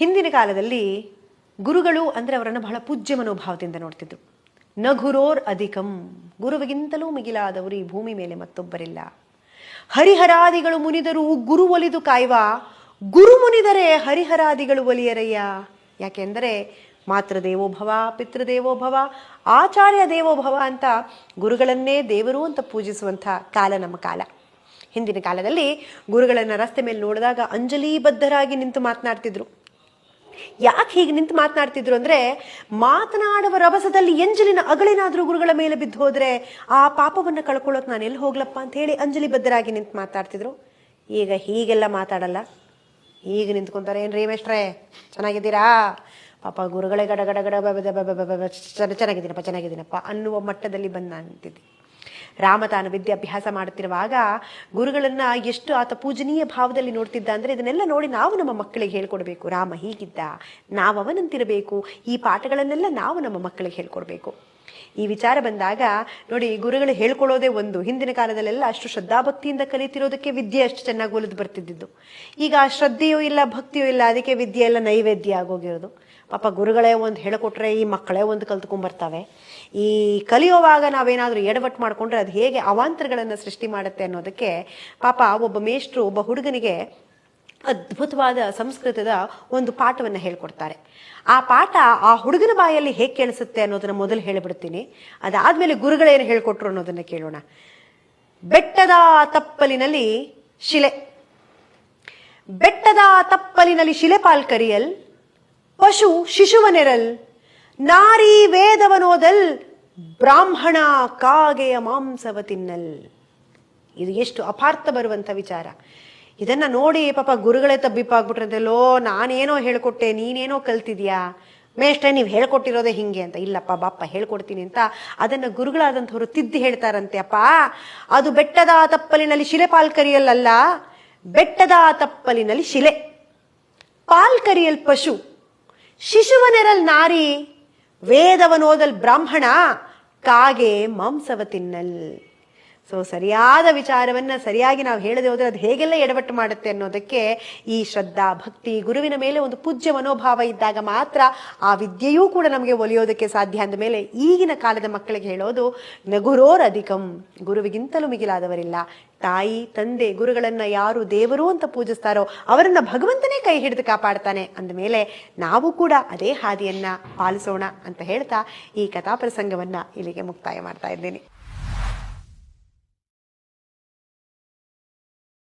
ಹಿಂದಿನ ಕಾಲದಲ್ಲಿ ಗುರುಗಳು ಅಂದರೆ ಅವರನ್ನು ಬಹಳ ಪೂಜ್ಯ ಮನೋಭಾವದಿಂದ ನೋಡ್ತಿದ್ರು. ನಗುರೋರ್ ಅಧಿಕಂ. ಗುರುವಿಗಿಂತಲೂ ಮಿಗಿಲಾದವರು ಈ ಭೂಮಿ ಮೇಲೆ ಮತ್ತೊಬ್ಬರಿಲ್ಲ. ಹರಿಹರಾದಿಗಳು ಮುನಿದರು ಗುರು ಒಲಿದು ಕಾಯುವ. ಗುರು ಮುನಿದರೆ ಹರಿಹರಾದಿಗಳು ಒಲಿಯರಯ್ಯ. ಯಾಕೆಂದರೆ ಮಾತೃದೇವೋಭವ ಪಿತೃದೇವೋಭವ ಆಚಾರ್ಯ ದೇವೋಭವ ಅಂತ ಗುರುಗಳನ್ನೇ ದೇವರು ಅಂತ ಪೂಜಿಸುವಂಥ ಕಾಲ ನಮ್ಮ ಕಾಲ. ಹಿಂದಿನ ಕಾಲದಲ್ಲಿ ಗುರುಗಳನ್ನು ರಸ್ತೆ ಮೇಲೆ ನೋಡಿದಾಗ ಅಂಜಲಿಬದ್ಧರಾಗಿ ನಿಂತು ಮಾತನಾಡ್ತಿದ್ರು. ಯಾಕೆ ಹೀಗೆ ನಿಂತು ಮಾತನಾಡ್ತಿದ್ರು ಅಂದ್ರೆ ಮಾತನಾಡುವ ರಭಸದಲ್ಲಿ ಎಂಜಲಿನ ಅಗಳೇನಾದ್ರೂ ಗುರುಗಳ ಮೇಲೆ ಬಿದ್ದು ಹೋದ್ರೆ ಆ ಪಾಪವನ್ನ ಕಳ್ಕೊಳ್ಳೋಕೆ ನಾನು ಎಲ್ಲಿ ಹೋಗ್ಲಪ್ಪ ಅಂತ ಹೇಳಿ ಅಂಜಲಿ ಬದ್ಧರಾಗಿ ನಿಂತು ಮಾತಾಡ್ತಿದ್ರು ಈಗ ಹೀಗೆಲ್ಲ ಮಾತಾಡಲ್ಲ ಈಗ ನಿಂತ್ಕೊಂತಾರೆ ಏನ್ರಿ ಮೇಷ್ಟ್ರೇ ಚೆನ್ನಾಗಿದ್ದೀರಾ ಪಾಪ ಗುರುಗಳೇ ಗಡ ಗಡ ಗಡ ಚೆನ್ನಾಗಿದ್ದೀನಪ್ಪ ಚೆನ್ನಾಗಿದ್ದೀನಪ್ಪ ಅನ್ನುವ ಮಟ್ಟದಲ್ಲಿ ಬಂದು ನಾನು ನಿಂತಿದ್ದೆ ರಾಮ ತಾನು ವಿದ್ಯಾಭ್ಯಾಸ ಮಾಡುತ್ತಿರುವಾಗ ಗುರುಗಳನ್ನ ಎಷ್ಟು ಆತ ಪೂಜನೀಯ ಭಾವದಲ್ಲಿ ನೋಡ್ತಿದ್ದ ಅಂದ್ರೆ ಇದನ್ನೆಲ್ಲ ನೋಡಿ ನಾವು ನಮ್ಮ ಮಕ್ಕಳಿಗೆ ಹೇಳ್ಕೊಡ್ಬೇಕು. ರಾಮ ಹೀಗಿದ್ದ, ನಾವು ಅವನಂತಿರಬೇಕು. ಈ ಪಾಠಗಳನ್ನೆಲ್ಲ ನಾವು ನಮ್ಮ ಮಕ್ಕಳಿಗೆ ಹೇಳ್ಕೊಡ್ಬೇಕು. ಈ ವಿಚಾರ ಬಂದಾಗ ನೋಡಿ ಗುರುಗಳು ಹೇಳ್ಕೊಳ್ಳೋದೇ ಒಂದು. ಹಿಂದಿನ ಕಾಲದಲ್ಲೆಲ್ಲ ಅಷ್ಟು ಶ್ರದ್ಧಾಭಕ್ತಿಯಿಂದ ಕಲಿತಿರೋದಕ್ಕೆ ವಿದ್ಯೆ ಅಷ್ಟು ಚೆನ್ನಾಗಿ ಒಲಿದು ಬರ್ತಿದ್ದಿದ್ದು. ಈಗ ಶ್ರದ್ಧೆಯೂ ಇಲ್ಲ, ಭಕ್ತಿಯೂ ಇಲ್ಲ, ಅದಕ್ಕೆ ವಿದ್ಯೆ ಎಲ್ಲ ನೈವೇದ್ಯ ಆಗೋಗಿರೋದು. ಪಾಪ ಗುರುಗಳೇ ಒಂದು ಹೇಳಿಕೊಟ್ರೆ, ಈ ಮಕ್ಕಳೇ ಒಂದು ಕಲ್ತ್ಕೊಂಡ್ಬರ್ತವೆ ಈ ಕಲಿಯುವಾಗ ನಾವೇನಾದರೂ ಎಡವಟ್ಟು ಮಾಡಿಕೊಂಡ್ರೆ ಅದು ಹೇಗೆ ಅವಾಂತರಗಳನ್ನು ಸೃಷ್ಟಿ ಮಾಡುತ್ತೆ ಅನ್ನೋದಕ್ಕೆ ಪಾಪ ಒಬ್ಬ ಮೇಷ್ಟ್ರು, ಒಬ್ಬ ಹುಡುಗನಿಗೆ ಅದ್ಭುತವಾದ ಸಂಸ್ಕೃತದ ಒಂದು ಪಾಠವನ್ನು ಹೇಳ್ಕೊಡ್ತಾರೆ. ಆ ಪಾಠ ಆ ಹುಡುಗನ ಬಾಯಲ್ಲಿ ಹೇಗೆ ಕೇಳಿಸುತ್ತೆ ಅನ್ನೋದನ್ನ ಮೊದಲು ಹೇಳಿಬಿಡ್ತೀನಿ. ಅದಾದಮೇಲೆ ಗುರುಗಳೇನು ಹೇಳ್ಕೊಟ್ರು ಅನ್ನೋದನ್ನ ಕೇಳೋಣ. ಬೆಟ್ಟದ ತಪ್ಪಲಿನಲ್ಲಿ ಶಿಲೆ. ಬೆಟ್ಟದ ತಪ್ಪಲಿನಲ್ಲಿ ಶಿಲೆ ಪಾಲ್ಕರಿಯಲ್ ಪಶು ಶಿಶುವನೆರಲ್, ನಾರಿ ವೇದವನೋದಲ್, ಬ್ರಾಹ್ಮಣ ಕಾಗೆಯ ಮಾಂಸವ ತಿನ್ನಲ್ ಇದು ಎಷ್ಟು ಅಪಾರ್ಥ ಬರುವಂಥ ವಿಚಾರ. ಇದನ್ನ ನೋಡಿ ಪಾಪ ಗುರುಗಳೇ ತಬ್ಬಿಪ್ಪಾಗ್ಬಿಟ್ರದಲ್ಲೋ ನಾನೇನೋ ಹೇಳ್ಕೊಟ್ಟೆ, ನೀನೇನೋ ಕಲ್ತಿದ್ಯಾ? ಮೇಷ್ಟ ನೀವು ಹೇಳ್ಕೊಟ್ಟಿರೋದೇ ಹಿಂಗೆ ಅಂತ. ಇಲ್ಲಪ್ಪ, ಬಾಪ್ಪ, ಹೇಳ್ಕೊಡ್ತೀನಿ ಅಂತ ಅದನ್ನ ಗುರುಗಳಾದಂಥವ್ರು ತಿದ್ದಿ ಹೇಳ್ತಾರಂತೆ, ಅಪ್ಪ. ಅದು ಬೆಟ್ಟದ ತಪ್ಪಲಿನಲ್ಲಿ ಶಿಲೆ ಪಾಲ್ಕರಿಯಲ್ಲಲ್ಲ, ಬೆಟ್ಟದ ತಪ್ಪಲಿನಲ್ಲಿ ಶಿಲೆ. ಪಾಲ್ಕರಿಯಲ್ ಪಶು ಶಿಶುವನೆರಲ್ ನಾರಿ ವೇದವನೋದಲ್ ಬ್ರಾಹ್ಮಣ ಕಾಗೆ ಮಾಂಸವ ತಿನ್ನಲ್. ಸೊ ಸರಿಯಾದ ವಿಚಾರವನ್ನ ಸರಿಯಾಗಿ ನಾವು ಹೇಳದೆ ಹೋದರೆ ಅದು ಹೇಗೆಲ್ಲ ಎಡವಟ್ಟು ಮಾಡುತ್ತೆ ಅನ್ನೋದಕ್ಕೆ ಈ ಶ್ರದ್ಧಾ, ಭಕ್ತಿ, ಗುರುವಿನ ಮೇಲೆ ಒಂದು ಪೂಜ್ಯ ಮನೋಭಾವ ಇದ್ದಾಗ ಮಾತ್ರ ಆ ವಿದ್ಯೆಯೂ ಕೂಡ ನಮಗೆ ಒಲಿಯೋದಕ್ಕೆ ಸಾಧ್ಯ ಅಂದ ಮೇಲೆ ಈಗಿನ ಕಾಲದ ಮಕ್ಕಳಿಗೆ ಹೇಳೋದು ನಗುರೋರ್ ಅಧಿಕಂ ಗುರುವಿಗಿಂತಲೂ ಮಿಗಿಲಾದವರಿಲ್ಲ. ತಾಯಿ, ತಂದೆ, ಗುರುಗಳನ್ನ ಯಾರು ದೇವರು ಅಂತ ಪೂಜಿಸ್ತಾರೋ ಅವರನ್ನು ಭಗವಂತನೇ ಕೈ ಹಿಡಿದು ಕಾಪಾಡ್ತಾನೆ ಅಂದಮೇಲೆ ನಾವು ಕೂಡ ಅದೇ ಹಾದಿಯನ್ನ ಪಾಲಿಸೋಣ ಅಂತ ಹೇಳ್ತಾ ಈ ಕಥಾ ಪ್ರಸಂಗವನ್ನ ಇಲ್ಲಿಗೆ ಮುಕ್ತಾಯ ಮಾಡ್ತಾ ಇದ್ದೇನೆ.